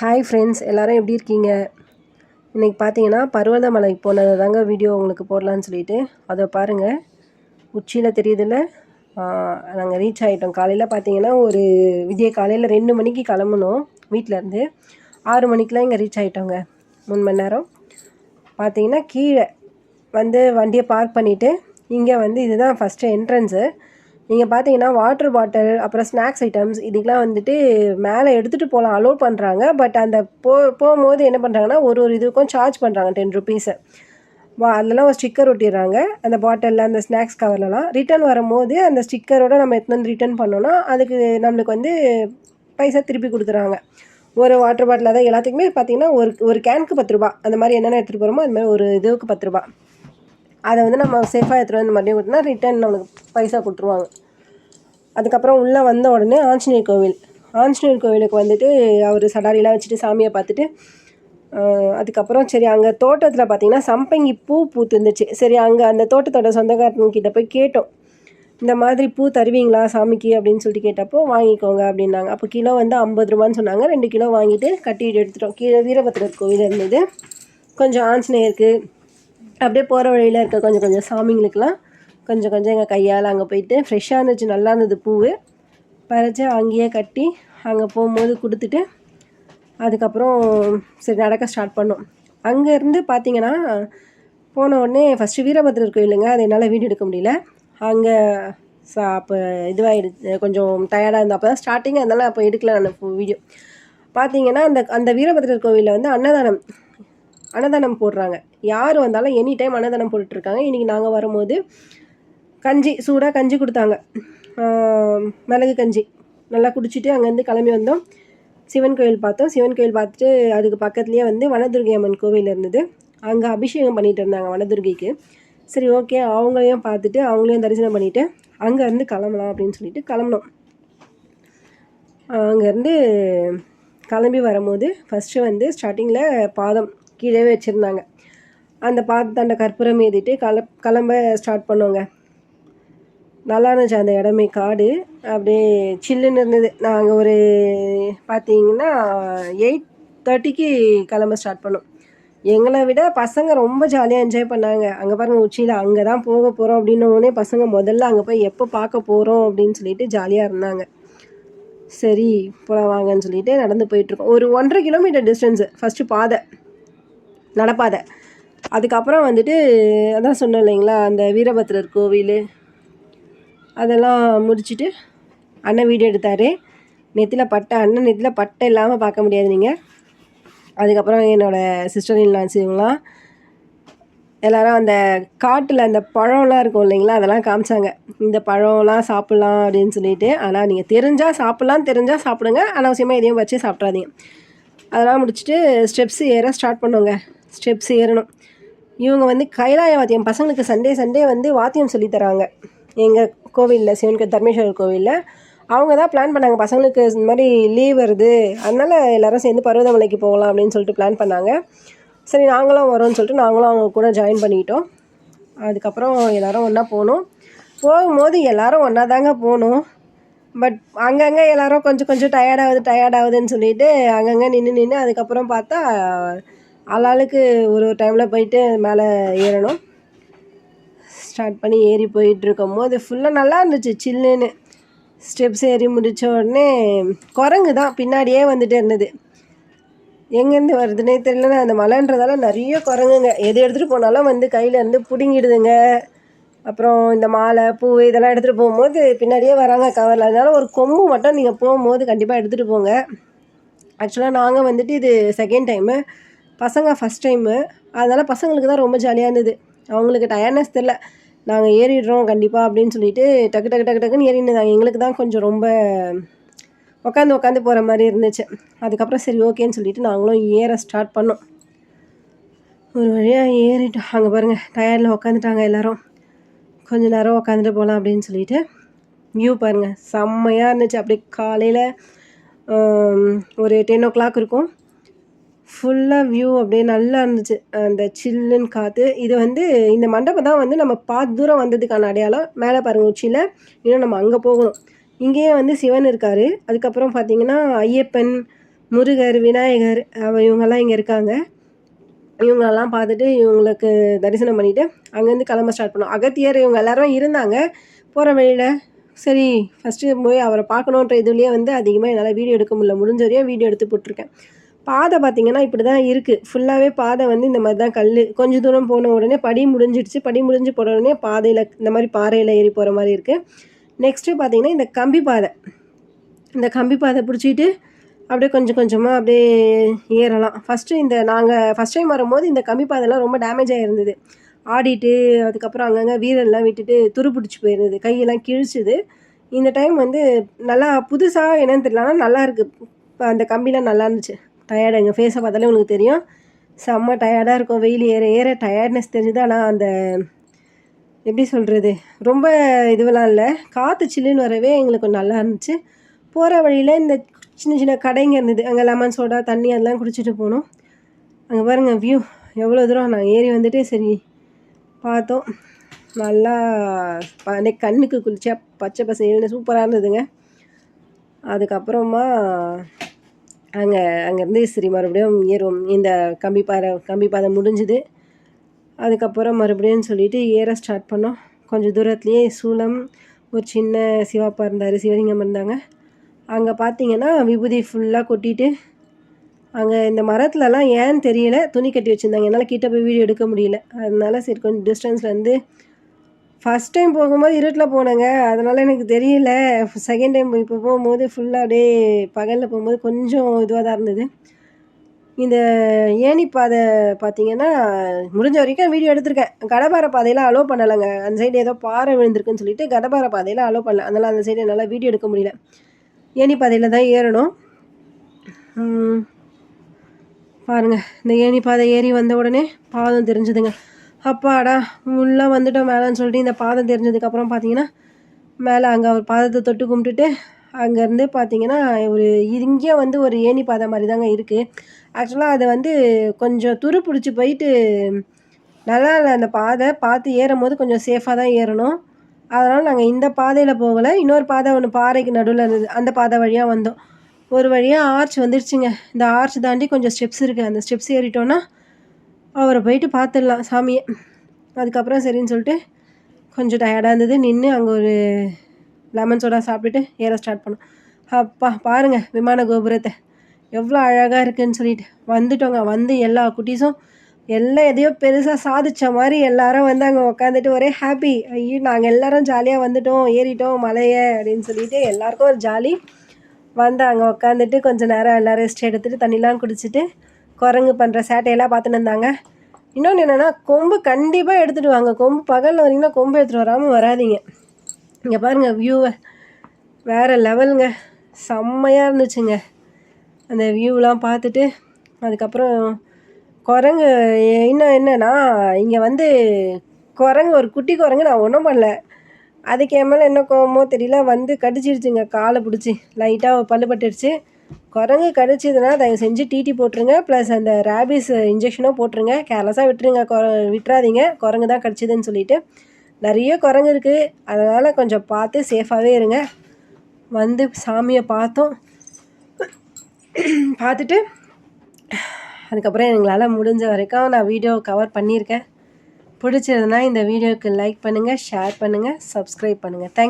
Hi friends எல்லோரும் எப்படி இருக்கீங்க? இன்றைக்கி பார்த்தீங்கன்னா பருவதமலைக்கு போனது தாங்க வீடியோ உங்களுக்கு போடலான்னு சொல்லிட்டு. அதை பாருங்கள் உச்சியில் தெரியுதுல்ல? நாங்கள் ரீச் ஆகிட்டோம் காலையில் பார்த்தீங்கன்னா ஒரு விதிய காலையில் ரெண்டு மணிக்கு கிளம்புனோம் வீட்டிலேருந்து ஆறு மணிக்கெலாம் இங்கே ரீச் ஆகிட்டோங்க மூணு மணி நேரம். பார்த்தீங்கன்னா கீழே வந்து வண்டியை பார்க் பண்ணிவிட்டு இங்கே வந்து இதுதான் ஃபஸ்ட்டு என்ட்ரன்ஸு நீங்கள் பார்த்தீங்கன்னா வாட்டர் பாட்டில் அப்புறம் ஸ்நாக்ஸ் ஐட்டம்ஸ் இதுக்கெலாம் வந்துட்டு மேலே எடுத்துகிட்டு போகலாம் அலோட் பண்ணுறாங்க பட் அந்த போ போகும்போது என்ன பண்ணுறாங்கன்னா ஒரு ஒரு இதுக்கும் சார்ஜ் பண்ணுறாங்க டென் ருபீஸை வா அதெல்லாம் ஒரு ஸ்டிக்கர் ஒட்டிடுறாங்க. அந்த பாட்டிலில் அந்த ஸ்நாக்ஸ் கவர்லலாம் ரிட்டர்ன் வரும்போது அந்த ஸ்டிக்கரோட நம்ம எடுத்துன்னு வந்து ரிட்டர்ன் பண்ணோன்னா அதுக்கு நம்மளுக்கு வந்து பைசா திருப்பி கொடுக்குறாங்க ஒரு வாட்டர் பாட்டில் தான் எல்லாத்துக்குமே பார்த்தீங்கன்னா ஒரு ஒரு கேனுக்கு பத்து ரூபா. அந்த மாதிரி என்னென்ன எடுத்துகிட்டு போகிறோமோ அது மாதிரி ஒரு இதுவுக்கு பத்து ரூபா. அதை வந்து நம்ம சேஃபாக எடுத்துகிட்டு வந்து மறுபடியும் கொடுத்தோம்னா ரிட்டர்ன் நம்மளுக்கு பைசா கொடுத்துருவாங்க. அதுக்கப்புறம் உள்ளே வந்த உடனே ஆஞ்சநேயர் கோவில். ஆஞ்சநேயர் கோவிலுக்கு வந்துட்டு அவர் சடாரிலாம் வச்சுட்டு சாமியை பார்த்துட்டு அதுக்கப்புறம் சரி அங்கே தோட்டத்தில் பார்த்தீங்கன்னா சம்பங்கி பூ பூத்துருந்துச்சு. சரி அங்கே அந்த தோட்டத்தோட சொந்தக்காரங்க போய் கேட்டோம். இந்த மாதிரி பூ தருவீங்களா சாமிக்கு அப்படின்னு சொல்லிட்டு கேட்டப்போ வாங்கிக்கோங்க அப்படின்னாங்க. அப்போ கிலோ வந்து ஐம்பது ரூபான்னு சொன்னாங்க. ரெண்டு கிலோ வாங்கிட்டு கட்டிட்டு எடுத்துட்டோம். கீழே வீரபத்திரர் கோவில் இருந்தது. கொஞ்சம் ஆஞ்சநேயருக்கு அப்படியே போகிற வழியில் இருக்க கொஞ்சம் கொஞ்சம் சாமிங்களுக்கெல்லாம் கொஞ்சம் கொஞ்சம் எங்கள் கையால் அங்கே போயிட்டு ஃப்ரெஷ்ஷாக இருந்துச்சு நல்லா இருந்தது பூவு. பறித்து அங்கேயே கட்டி அங்கே போகும்போது கொடுத்துட்டு அதுக்கப்புறம் சரி நடக்க ஸ்டார்ட் பண்ணோம். அங்கேருந்து பார்த்தீங்கன்னா போன உடனே ஃபஸ்ட்டு வீரபத்ரர் கோயிலுங்க அது என்னால் வீடியோ எடுக்க முடியல. அங்கே சா அப்போ இதுவாகிடுச்சு கொஞ்சம் டயர்டாக இருந்தது அப்போ தான் ஸ்டார்டிங் அதனால் அப்போ எடுக்கல நான் வீடியோ. பார்த்தீங்கன்னா அந்த அந்த வீரபத்ரர் கோவிலில் வந்து அன்னதானம் அன்னதானம் போடுறாங்க. யார் வந்தாலும் எனி டைம் அன்னதானம் போட்டுட்ருக்காங்க. இன்றைக்கி நாங்கள் வரும்போது கஞ்சி சூடாக கஞ்சி கொடுத்தாங்க. மிளகு கஞ்சி. நல்லா குடிச்சிட்டு அங்கேருந்து கிளம்பி வந்தோம். சிவன் கோயில் பார்த்தோம். சிவன் கோயில் பார்த்துட்டு அதுக்கு பக்கத்துலேயே வந்து வனதுர்கை அம்மன் கோவில் இருந்தது. அங்கே அபிஷேகம் பண்ணிகிட்டு இருந்தாங்க வனதுர்கைக்கு. சரி ஓகே அவங்களையும் பார்த்துட்டு அவங்களையும் தரிசனம் பண்ணிவிட்டு அங்கேருந்து கிளம்பலாம் அப்படின்னு சொல்லிட்டு கிளம்புனோம். அங்கேருந்து கிளம்பி வரும்போது ஃபஸ்ட்டு வந்து ஸ்டார்டிங்கில் பாதம் கீழே வச்சுருந்தாங்க. அந்த பாதத்தாண்ட கற்பூரம் ஏதிட்டு கிள கிளம்ப ஸ்டார்ட் பண்ணுவோங்க நல்லா இருந்துச்சு அந்த இடமே காடு. அப்படியே சில்லுன்னு இருந்தது. நாங்கள் ஒரு பார்த்தீங்கன்னா எயிட் தேர்ட்டிக்கு கிளம்ப ஸ்டார்ட் பண்ணோம். எங்களை விட பசங்க ரொம்ப ஜாலியாக என்ஜாய் பண்ணாங்க. அங்கே பாருங்கள் உச்சியில் அங்கே தான் போக போகிறோம் அப்படின்னோடனே பசங்க முதல்ல அங்கே போய் எப்போ பார்க்க போகிறோம் அப்படின்னு சொல்லிட்டு ஜாலியாக இருந்தாங்க. சரி போகலாம் வாங்கன்னு சொல்லிட்டு நடந்து போயிட்டுருக்கோம் ஒரு ஒன்றரை கிலோமீட்டர் டிஸ்டன்ஸு ஃபஸ்ட்டு பாதை. நடப்பாதை. அதுக்கப்புறம் வந்துட்டு அதான் சொன்னேன் இல்லைங்களா அந்த வீரபத்ரர் கோவில். அதெல்லாம் முடிச்சுட்டு அண்ணன் வீடியோ எடுத்தார். நெத்தியில் பட்டை அண்ணன் நெத்தியில் பட்டை இல்லாமல் பார்க்க முடியாது நீங்கள் அதுக்கப்புறம் என்னோடய சிஸ்டர் இல்லான்ஸ் இவங்களாம் எல்லாரும் அந்த காட்டில் அந்த பழம்லாம் இருக்கும் இல்லைங்களா அதெல்லாம் காமிச்சாங்க. இந்த பழம்லாம் சாப்பிட்லாம் அப்படின்னு சொல்லிட்டு ஆனால் நீங்கள் தெரிஞ்சால் சாப்பிட்லாம் தெரிஞ்சால் சாப்பிடுங்க அனாவசியமாக எதையும் வச்சு சாப்பிட்றாதீங்க அதெல்லாம் முடிச்சுட்டு ஸ்டெப்ஸ் ஏற ஸ்டார்ட் பண்ணுவோங்க ஸ்டெப்ஸ் ஏறணும். இவங்க வந்து கைலாய வாத்தியம் பசங்களுக்கு சண்டே சண்டே வந்து வாத்தியம் சொல்லித்தராங்க எங்கள் கோவிலில் சிவன் தர்மேஸ்வரர் கோவிலில். அவங்க தான் பிளான் பண்ணாங்க. பசங்களுக்கு இந்த மாதிரி லீவ் வருது. அதனால் எல்லாரும் சேர்ந்து பருவதமலைக்கு போகலாம் அப்படின்னு சொல்லிட்டு பிளான் பண்ணாங்க. சரி நாங்களும் வரோம்னு சொல்லிட்டு நாங்களும் அவங்க கூட ஜாயின் பண்ணிக்கிட்டோம் அதுக்கப்புறம் எல்லாரும் ஒன்றா போனோம். போகும்போது எல்லோரும் ஒன்றா தாங்க போனோம். பட் அங்கங்கே எல்லோரும் கொஞ்சம் கொஞ்சம் டயர்டாகுது டயர்டாகுதுன்னு சொல்லிட்டு அங்கங்கே நின்று நின்று அதுக்கப்புறம் பார்த்தா ஆளாளுக்கு ஒரு ஒரு டைமில் போயிட்டு மேலே ஏறணும். ஸ்டார்ட் பண்ணி ஏறி போயிட்டுருக்கும் போது ஃபுல்லாக நல்லா இருந்துச்சு சில்லுன்னு ஸ்டெப்ஸ் ஏறி முடித்த உடனே குரங்கு தான் பின்னாடியே வந்துட்டு இருந்தது. எங்கேருந்து வருதுன்னே தெரியல அந்த மலைன்றதால நிறைய குரங்குங்க. எது எடுத்துகிட்டு போனாலும் வந்து கையில் இருந்து பிடுங்கிடுதுங்க. அப்புறம் இந்த மாலை பூ இதெல்லாம் எடுத்துகிட்டு போகும்போது பின்னாடியே வராங்க கவரில் அதனால ஒரு கொம்பு மட்டும் நீங்கள் போகும்போது கண்டிப்பாக எடுத்துகிட்டு போங்க. ஆக்சுவலாக நாங்கள் வந்துட்டு இது செகண்ட் டைமு பசங்க ஃபஸ்ட் டைமு அதனால் பசங்களுக்கு தான் ரொம்ப ஜாலியாக இருந்தது. அவங்களுக்கு டயர்னஸ் தெரில நாங்கள் ஏறிடுறோம் கண்டிப்பாக அப்படின்னு சொல்லிட்டு டக்கு டக்கு டக்கு டக்குன்னு ஏறினாங்க. எங்களுக்கு தான் கொஞ்சம் ரொம்ப உட்காந்து உட்காந்து போகிற மாதிரி இருந்துச்சு. அதுக்கப்புறம் சரி ஓகேன்னு சொல்லிட்டு நாங்களும் ஏற ஸ்டார்ட் பண்ணோம். ஒரு வழியாக ஏறிட்டோம். அங்கே பாருங்கள் டயர்டில் உட்காந்துட்டாங்க எல்லோரும். கொஞ்ச நேரம் உட்காந்துட்டு போகலாம் அப்படின்னு சொல்லிட்டு வியூ பாருங்கள் செம்மையாக இருந்துச்சு. அப்படியே காலையில் ஒரு டென் ஓ கிளாக் இருக்கும். ஃபுல்லாக வியூ அப்படியே நல்லா இருந்துச்சு. அந்த சில்லுன்னு காற்று இது வந்து இந்த மண்டபம் தான் வந்து நம்ம பாதி தூரம் வந்ததுக்கான அடையாளம். மேலே பாருங்கள் உச்சியில். இன்னும் நம்ம அங்கே போகணும். இங்கேயே வந்து சிவன் இருக்கார். அதுக்கப்புறம் பார்த்தீங்கன்னா ஐயப்பன் முருகர் விநாயகர் அவ இவங்கெல்லாம் இங்கே இருக்காங்க. இவங்களெல்லாம் பார்த்துட்டு இவங்களுக்கு தரிசனம் பண்ணிவிட்டு அங்கேருந்து கிளம்ப ஸ்டார்ட் பண்ணோம். அகத்தியர் இவங்க எல்லாரும் இருந்தாங்க. போகிற வழியில் சரி ஃபஸ்ட்டு போய் அவரை பார்க்கணுன்ற இதுலேயே வந்து அதிகமாக என்னால் வீடியோ எடுக்க முடியல. முடிஞ்ச வரையும் வீடியோ எடுத்து போட்டிருக்கேன். பாதை பார்த்திங்கன்னா இப்படி தான் இருக்குது ஃபுல்லாகவே பாதை வந்து இந்த மாதிரி தான் கல் கொஞ்சம் தூரம் போன உடனே படி முடிஞ்சிடுச்சு. படி முடிஞ்சு போன உடனே பாதையில் இந்த மாதிரி பாறையில் ஏறி போகிற மாதிரி இருக்குது நெக்ஸ்ட்டு பார்த்திங்கன்னா இந்த கம்பி பாதை. இந்த கம்பி பாதை பிடிச்சிட்டு அப்படியே கொஞ்சம் கொஞ்சமாக அப்படியே ஏறலாம். ஃபஸ்ட்டு இந்த நாங்கள் ஃபஸ்ட் டைம் வரும்போது இந்த கம்பி பாதைலாம் ரொம்ப டேமேஜ் ஆகிருந்தது ஆடிட்டு அதுக்கப்புறம் அங்கங்கே வீரெல்லாம் விட்டுட்டு துரு பிடிச்சி போயிருந்தது. கையெல்லாம் கிழிச்சுது. இந்த டைம் வந்து நல்லா புதுசாக என்னன்னு தெரியலனா நல்லா இருக்குது இப்போ அந்த கம்பிலாம் நல்லா இருந்துச்சு. டயர்டு எங்கள் ஃபேஸை பார்த்தாலே உங்களுக்கு தெரியும். செம்ம டயர்டாக இருக்கும். வெயில் ஏற ஏற டயர்ட்னஸ் தெரிஞ்சுது ஆனால் அந்த எப்படி சொல்கிறது ரொம்ப இதுவெல்லாம் இல்லை. காற்று சில்லுன்னு வரவே எங்களுக்கு நல்லா இருந்துச்சு. போகிற வழியில் இந்த சின்ன சின்ன கடைங்க இருந்தது. அங்கே லெமன் சோடா தண்ணி அதெல்லாம் குடிச்சிட்டு போனோம். அங்கே பாருங்கள் வியூ எவ்வளோ தூரம்? நாங்கள் ஏறி வந்துட்டு சரி பார்த்தோம். நல்லா அன்னைக்கு கண்ணுக்கு குளிச்சா பச்சை பசேல்னு சூப்பராக இருந்ததுங்க. அதுக்கப்புறமா அங்கே அங்கேருந்து சரி மறுபடியும் ஏறுவோம் இந்த கம்பி பாறை கம்பி பாதை முடிஞ்சுது. அதுக்கப்புறம் மறுபடியும் சொல்லிட்டு ஏற ஸ்டார்ட் பண்ணோம். கொஞ்சம் தூரத்துலேயே சூளம் ஒரு சின்ன சிவாப்பா இருந்தார் சிவலிங்கம் இருந்தாங்க. அங்கே பார்த்தீங்கன்னா விபூதி ஃபுல்லாக கொட்டிட்டு அங்கே இந்த மரத்துலலாம் ஏன்னு தெரியல. துணி கட்டி வச்சுருந்தாங்க. என்னால் கிட்டே போய் வீடியோ எடுக்க முடியல. அதனால சரி கொஞ்சம் டிஸ்டன்ஸ்லேருந்து ஃபஸ்ட் டைம் போகும்போது இருட்டில் போனேங்க. அதனால் எனக்கு தெரியல. செகண்ட் டைம் இப்போ போகும்போது ஃபுல்லாக அப்படியே பகலில் போகும்போது கொஞ்சம் இதுவாக தான் இருந்தது. இந்த ஏணி பாதை பார்த்தீங்கன்னா முடிஞ்ச வரைக்கும் வீடியோ எடுத்திருக்கேன். கடபார பாதையெல்லாம் அலோவ் பண்ணலைங்க. அந்த சைடு ஏதோ பாறை விழுந்திருக்குன்னு சொல்லிட்டு கடபார பாதையில் அலோவ் பண்ணல. அதனால் அந்த சைடு என்னால் வீடியோ எடுக்க முடியல. ஏணி பாதையில் தான் ஏறணும். பாருங்கள் இந்த ஏணி பாதை ஏறி வந்த உடனே பாதம் தெரிஞ்சுதுங்க. அப்பாடா உள்ளே வந்துட்டோம் மேலேன்னு சொல்லிட்டு இந்த பாதம் தெரிஞ்சதுக்கப்புறம் பார்த்தீங்கன்னா மேலே அங்கே ஒரு பாதத்தை தொட்டு கும்பிட்டுட்டு அங்கேருந்து பார்த்தீங்கன்னா ஒரு இங்கே வந்து ஒரு ஏணி பாதை மாதிரி தாங்க இருக்குது ஆக்சுவலாக அதை வந்து கொஞ்சம் துரு பிடிச்சி போயிட்டு நல்லா இல்லை அந்த பாதை பார்த்து ஏறும் போது கொஞ்சம் சேஃபாக தான் ஏறணும். அதனால் நாங்கள் இந்த பாதையில் போகலை இன்னொரு பாதை ஒன்று பாறைக்கு நடுவில் இருந்தது அந்த பாதை வழியாக வந்தோம். ஒரு வழியாக ஆர்ச் வந்துடுச்சுங்க இந்த ஆர்ச் தாண்டி கொஞ்சம் ஸ்டெப்ஸ் இருக்குது அந்த ஸ்டெப்ஸ் ஏறிட்டோன்னா அவரை போயிட்டு பார்த்துடலாம் சாமியை. அதுக்கப்புறம் சரின்னு சொல்லிட்டு கொஞ்சம் டயர்டாக இருந்தது. நின்று அங்கே ஒரு லெமன் சோடா சாப்பிட்டுட்டு ஏற ஸ்டார்ட் பண்ணோம். அப்பா பாருங்கள் விமான கோபுரத்தை. எவ்வளோ அழகாக இருக்குதுன்னு சொல்லிட்டு. வந்துட்டோங்க வந்து எல்லா குட்டீஸும் எல்லாம் எதையோ பெருசாக சாதித்த மாதிரி எல்லாரும் வந்து அங்கே உட்காந்துட்டு ஒரே ஹாப்பி ஐயோ நாங்கள் எல்லோரும் ஜாலியாக வந்துட்டோம் ஏறிட்டோம் மலையை அப்படின்னு சொல்லிட்டு எல்லாருக்கும் ஒரு ஜாலி வந்து அங்கே உட்காந்துட்டு கொஞ்சம் நேரம் எல்லோரும் ரெஸ்ட் எடுத்துகிட்டு தண்ணிலாம் குடிச்சிட்டு குரங்கு பண்ணுற சேட்டையெல்லாம் பார்த்துன்னு இருந்தாங்க. இன்னொன்று என்னென்னா கொம்பு கண்டிப்பாக எடுத்துகிட்டு வாங்க. கொம்பு பகலில் வரீங்கன்னா கொம்பு எடுத்துகிட்டு வராமல் வராதிங்க. இங்கே பாருங்கள் வியூவை வேறு லெவலுங்க செம்மையாக இருந்துச்சுங்க. அந்த வியூலாம் பார்த்துட்டு அதுக்கப்புறம் குரங்கு இன்னும் என்னென்னா இங்கே வந்து குரங்கு ஒரு குட்டி குரங்கு நான் ஒன்றும் பண்ணல. அதுக்கு என் மேலே என்ன கோவமோ தெரியல. வந்து கடிச்சிருச்சுங்க காலை பிடிச்சி. லைட்டாக பல்லு பட்டுடுச்சு. குரங்கு கடிச்சதுன்னா தயவு செஞ்சு டிடி போட்டுருங்க. ப்ளஸ் அந்த ரேபிஸ் இன்ஜெக்ஷனும் போட்டுருங்க. கேர்லெஸ்ஸாக விட்டுருங்க. குர விட்டுறாதீங்க. குரங்கு தான் கடிச்சிதுன்னு சொல்லிட்டு. நிறைய குரங்கு இருக்குது அதனால் கொஞ்சம் பார்த்து சேஃபாகவே இருங்க. வந்து சாமியை பார்த்தோம். பார்த்துட்டு அதுக்கப்புறம் எங்களால் முடிஞ்ச வரைக்கும் நான் வீடியோ கவர் பண்ணியிருக்கேன். பிடிச்சதுன்னா இந்த வீடியோவுக்கு லைக் பண்ணுங்கள் ஷேர் பண்ணுங்கள் சப்ஸ்கிரைப் பண்ணுங்கள் தேங்க்